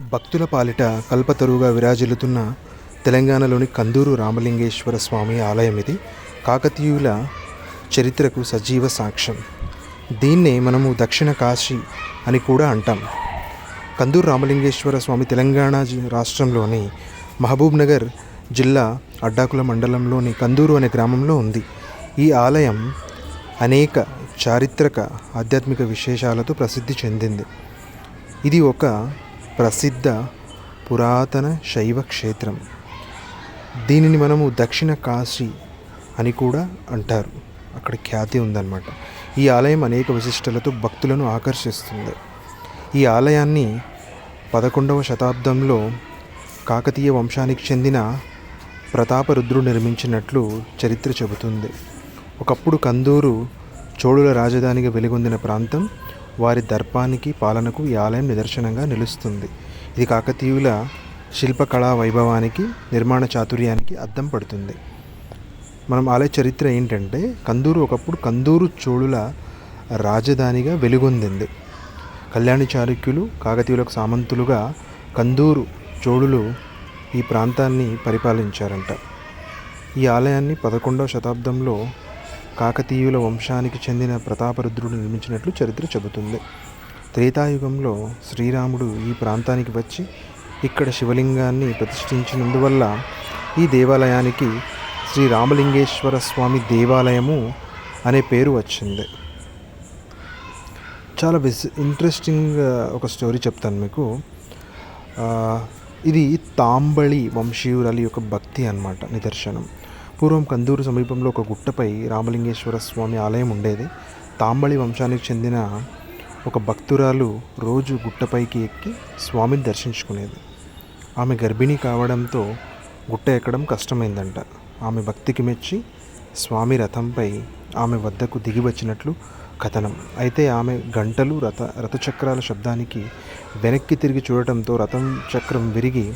భక్తుల పాలిట కల్పతరువుగా విరాజిల్లుతున్న తెలంగాణలోని కందూరు రామలింగేశ్వర స్వామి ఆలయం ఇది. కాకతీయుల చరిత్రకు సజీవ సాక్ష్యం. దీన్నే మనము దక్షిణ కాశీ అని కూడా అంటాం. కందూరు రామలింగేశ్వర స్వామి తెలంగాణ రాష్ట్రంలోని మహబూబ్ నగర్ జిల్లా అడ్డాకుల మండలంలోని కందూరు అనే గ్రామంలో ఉంది. ఈ ఆలయం అనేక చారిత్రక ఆధ్యాత్మిక విశేషాలతో ప్రసిద్ధి చెందింది. ఇది ఒక ప్రసిద్ధ పురాతన శైవ క్షేత్రం. దీనిని మనము దక్షిణ కాశీ అని కూడా అంటారు. అక్కడ ఖ్యాతి ఉందన్నమాట. ఈ ఆలయం అనేక విశిష్టలతో భక్తులను ఆకర్షిస్తుంది. ఈ ఆలయాన్ని పదకొండవ శతాబ్దంలో కాకతీయ వంశానికి చెందిన ప్రతాపరుద్రుడు నిర్మించినట్లు చరిత్ర చెబుతుంది. ఒకప్పుడు కందూరు చోళుల రాజధానిగా వెలుగొందిన ప్రాంతం వారి దర్పానికి పాలనకు ఈ ఆలయం నిదర్శనంగా నిలుస్తుంది. ఇది కాకతీయుల శిల్పకళా వైభవానికి నిర్మాణ చాతుర్యానికి అద్దం పడుతుంది. మనం ఆలయ చరిత్ర ఏంటంటే కందూరు ఒకప్పుడు కందూరు చోళుల రాజధానిగా వెలుగొందింది. కళ్యాణి చాళుక్యులు కాకతీయులకు సామంతులుగా కందూరు చోళులు ఈ ప్రాంతాన్ని పరిపాలించారంట. ఈ ఆలయాన్ని పదకొండవ శతాబ్దంలో కాకతీయుల వంశానికి చెందిన ప్రతాపరుద్రుడు నిర్మించినట్లు చరిత్ర చెబుతుంది. త్రేతాయుగంలో శ్రీరాముడు ఈ ప్రాంతానికి వచ్చి ఇక్కడ శివలింగాన్ని ప్రతిష్ఠించినందువల్ల ఈ దేవాలయానికి శ్రీ రామలింగేశ్వర స్వామి దేవాలయము అనే పేరు వచ్చింది. చాలా విస్ ఇంట్రెస్టింగ్ ఒక స్టోరీ చెప్తాను మీకు. ఇది తాంబళి వంశీయురాలి యొక్క భక్తి అన్నమాట నిదర్శనం. పూర్వం కందూరు సమీపంలో ఒక గుట్టపై రామలింగేశ్వర స్వామి ఆలయం ఉండేది. తాంబళి వంశానికి చెందిన ఒక భక్తురాలు రోజు గుట్టపైకి ఎక్కి స్వామిని దర్శించుకునేది. ఆమె గర్భిణీ కావడంతో గుట్ట ఎక్కడం కష్టమైందంట. ఆమె భక్తికి మెచ్చి స్వామి రథంపై ఆమె వద్దకు దిగి వచ్చినట్లు కథనం. అయితే ఆమె గంటలు రథ రథచక్రాల శబ్దానికి వెనక్కి తిరిగి చూడటంతో రథం చక్రం విరిగి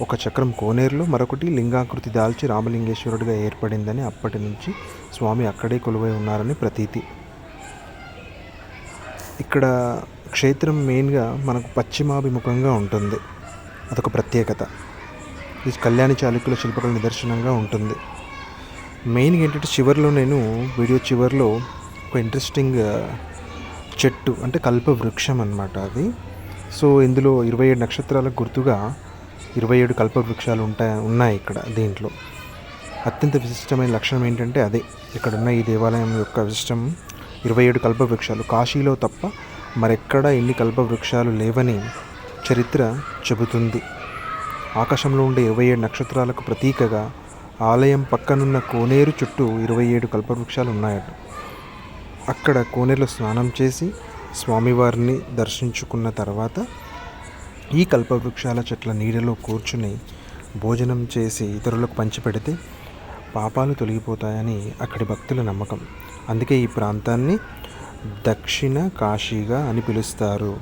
ఒక చక్రం కోనేరులో మరొకటి లింగాకృతి దాల్చి రామలింగేశ్వరుడిగా ఏర్పడిందని అప్పటి నుంచి స్వామి అక్కడే కొలువై ఉన్నారని ప్రతీతి. ఇక్కడ క్షేత్రం మెయిన్గా మనకు పశ్చిమాభిముఖంగా ఉంటుంది. అదొక ప్రత్యేకత. ఇది కళ్యాణి చాళుక్యుల శిల్పకళ నిదర్శనంగా ఉంటుంది. మెయిన్గా ఏంటంటే చివరిలో నేను వీడియో చివరిలో ఒక ఇంట్రెస్టింగ్ చెట్టు అంటే కల్ప వృక్షం అనమాట అది. సో ఇందులో ఇరవై ఏడు నక్షత్రాలకు గుర్తుగా ఇరవై ఏడు కల్ప వృక్షాలు ఉంటాయి ఉన్నాయి ఇక్కడ దీంట్లో. అత్యంత విశిష్టమైన లక్షణం ఏంటంటే అదే. ఇక్కడ ఉన్న ఈ దేవాలయం యొక్క విశిష్టం ఇరవై ఏడు కల్ప వృక్షాలు కాశీలో తప్ప మరెక్కడా ఇన్ని కల్ప వృక్షాలు లేవని చరిత్ర చెబుతుంది. ఆకాశంలో ఉండే ఇరవై ఏడు నక్షత్రాలకు ప్రతీకగా ఆలయం పక్కనున్న కోనేరు చుట్టూ ఇరవై ఏడు కల్పవృక్షాలు ఉన్నాయట. అక్కడ కోనేరులో స్నానం చేసి స్వామివారిని దర్శించుకున్న తర్వాత ఈ కల్పవృక్షాల చెట్ల నీడలో కూర్చుని భోజనం చేసి ఇతరులకు పంచిపెడితే పాపాలు తొలగిపోతాయని అక్కడి భక్తుల నమ్మకం. అందుకే ఈ ప్రాంతాన్ని దక్షిణ కాశీగా అని పిలుస్తారు.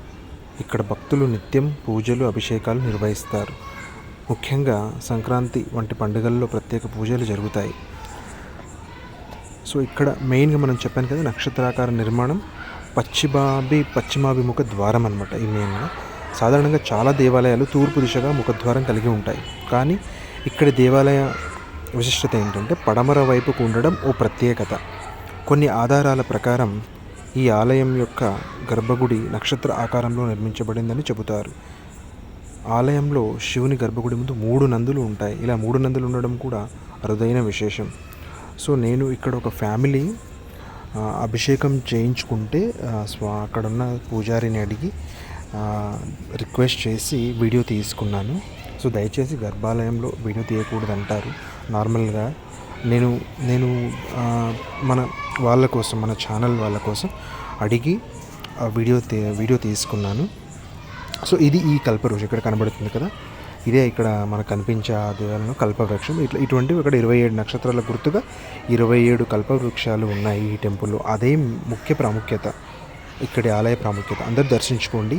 ఇక్కడ భక్తులు నిత్యం పూజలు అభిషేకాలు నిర్వహిస్తారు. ముఖ్యంగా సంక్రాంతి వంటి పండుగల్లో ప్రత్యేక పూజలు జరుగుతాయి. సో ఇక్కడ మెయిన్గా మనం చెప్పాను కదా నక్షత్రాకార నిర్మాణం పశ్చిమాభి పశ్చిమాభిముఖ ద్వారం అనమాట ఈ మెయిన్గా. సాధారణంగా చాలా దేవాలయాలు తూర్పు దిశగా ముఖద్వారం కలిగి ఉంటాయి. కానీ ఇక్కడ దేవాలయ విశిష్టత ఏంటంటే పడమర వైపుకు ఉండడం ఓ ప్రత్యేకత. కొన్ని ఆధారాల ప్రకారం ఈ ఆలయం యొక్క గర్భగుడి నక్షత్ర ఆకారంలో నిర్మించబడిందని చెబుతారు. ఆలయంలో శివుని గర్భగుడి ముందు మూడు నందులు ఉంటాయి. ఇలా మూడు నందులు ఉండడం కూడా అరుదైన విశేషం. సో నేను ఇక్కడ ఒక ఫ్యామిలీ అభిషేకం చేయించుకుంటే స్వా అక్కడున్న పూజారిని అడిగి రిక్వెస్ట్ చేసి వీడియో తీసుకున్నాను. సో దయచేసి గర్భాలయంలో వీడియో తీయకూడదంటారు. నార్మల్గా నేను నేను మన వాళ్ళ కోసం మన ఛానల్ వాళ్ళ కోసం అడిగి ఆ వీడియో తీ వీడియో తీసుకున్నాను. సో ఇది ఈ కల్పవృక్షం ఇక్కడ కనబడుతుంది కదా. ఇదే ఇక్కడ మనకు కనిపించే ఆ దేవాలయం కల్పవృక్షం. ఇట్లా ఇటువంటివి ఇక్కడ ఇరవై ఏడు నక్షత్రాల గుర్తుగా ఇరవై ఏడు కల్పవృక్షాలు ఉన్నాయి ఈ టెంపుల్లో. అదే ముఖ్య ప్రాముఖ్యత ఇక్కడి ఆలయ ప్రాముఖ్యత. అందరూ దర్శించుకోండి.